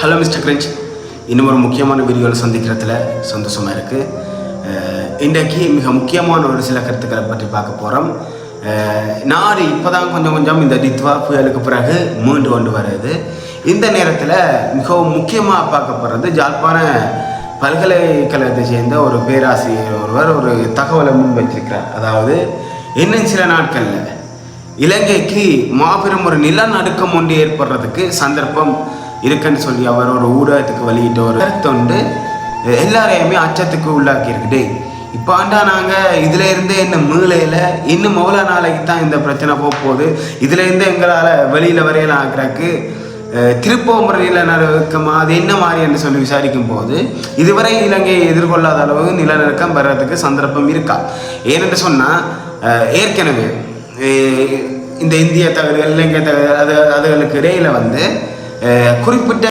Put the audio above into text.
Hello mister cringe இன்னும் ஒரு முக்கியமான வீடியோவில் சந்திக்கிறதுல சந்தோஷமாக இருக்குது இன்றைக்கு மிக முக்கியமான ஒரு சில கருத்துக்களை பற்றி பார்க்க போகிறோம் நாடு இப்போ தான் கொஞ்சம் கொஞ்சம் இந்த டித்வா புயலுக்கு பிறகு மீண்டு கொண்டு வருது. இந்த நேரத்தில் மிகவும் முக்கியமாக பார்க்க போகிறது ஜாழ்ப்பாண பல்கலைக்கழகத்தை சேர்ந்த ஒரு பேராசிரியர் ஒருவர் ஒரு தகவலை முன் வச்சிருக்கிறார். அதாவது இன்னும் சில நாட்களில் இலங்கைக்கு மாபெரும் ஒரு நிலநடுக்கம் ஒன்று ஏற்படுறதுக்கு சந்தர்ப்பம் இருக்குன்னு சொல்லி அவர் ஒரு ஊடகத்துக்கு வெளியிட்ட ஒரு கருத்தொண்டு எல்லாரையுமே அச்சத்துக்கு உள்ளாக்கி இருக்குது இப்போ ஆண்டா நாங்கள் இதுல இருந்து என்ன மீளையில் இன்னும் எவ்வளோ நாளைக்கு தான் இந்த பிரச்சனை போக போகுது. இதுலேருந்து எங்களால் வெளியில் வரையலாம் ஆக்குறதுக்கு திருப்பம் முறையில் நடக்குமா அது என்ன மாதிரி என்று சொல்லி விசாரிக்கும் போது இதுவரை இலங்கையை எதிர்கொள்ளாத அளவு நிலநடுக்கம் வர்றதுக்கு சந்தர்ப்பம் இருக்கா? ஏனென்று சொன்னால் ஏற்கனவே இந்த இந்திய தகவல்கள் இலங்கை தகவல் அது அதுகளுக்கு இடையில் வந்து Eh, ኩሪክ ጉዳይ